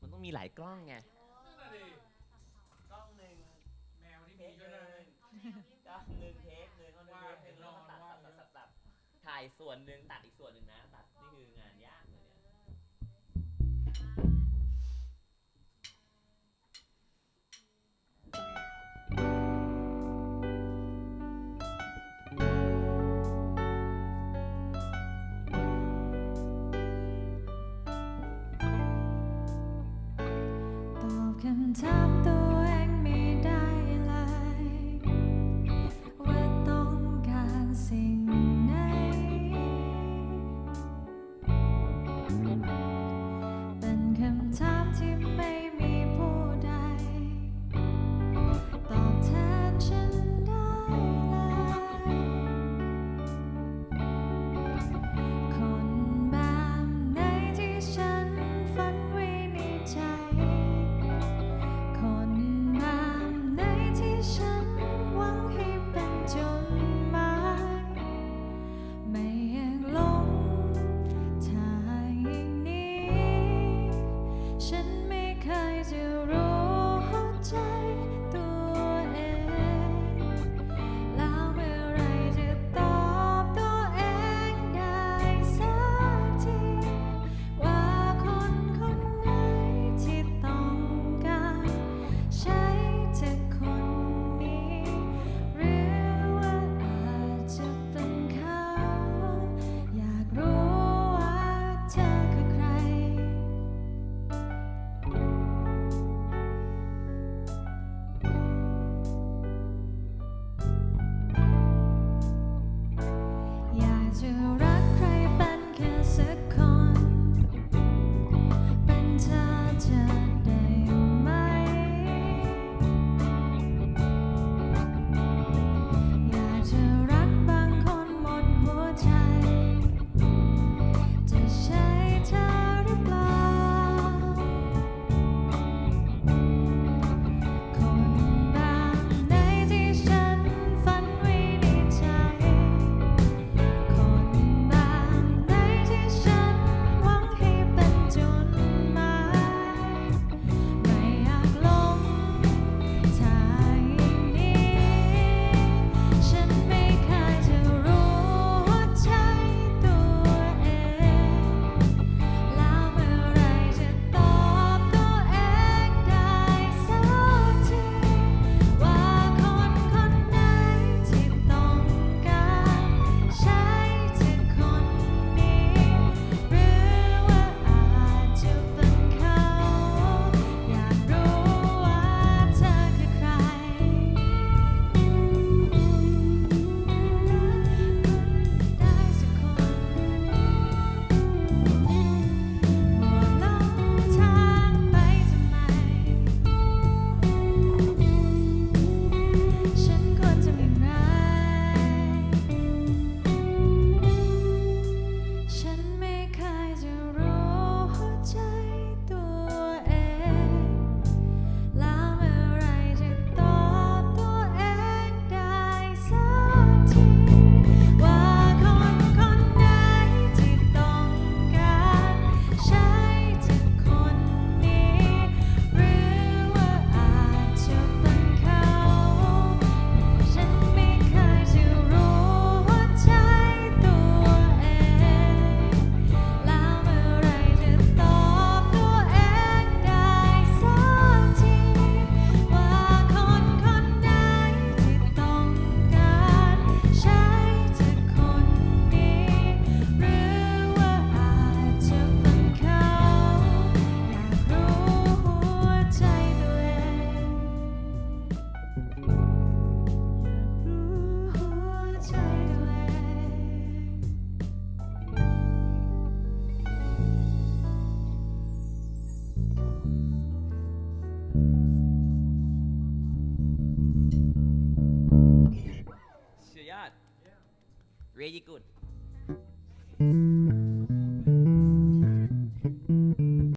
มันต้องมีหลายกล้องไงกล้องหนึ่งแมวที่เทมีปหก็นึ่ได้ งกล้องหนึ่งเทปหนึ่งกล้องหนึ่งเทปหนึ่งวก็ตัดถ่ายส่วนหนึ่งตัดอีกส่วน 만큼 잠도 to Really good.